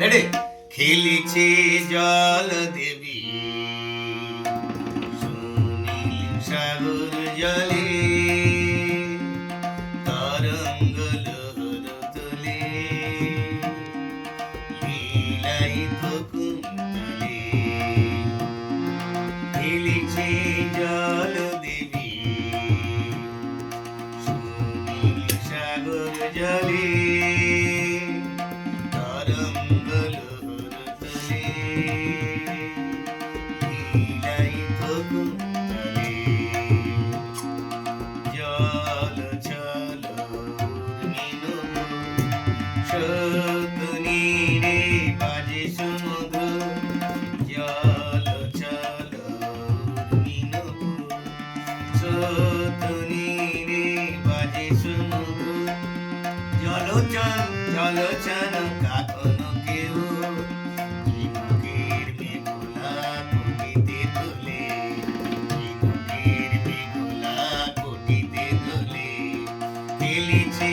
Ready? খেলেছে জল দেবী সুনীল সাগর জল চলচন কাকন কেউ মুখের মেঘলা কোটিতে তোলে মুখের মেঘলা কোটিতে তোলে খেলেছে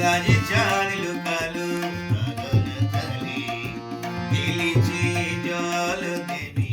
గాలి జాడిలు కాలు తల్లి నిలిచి জল দেবী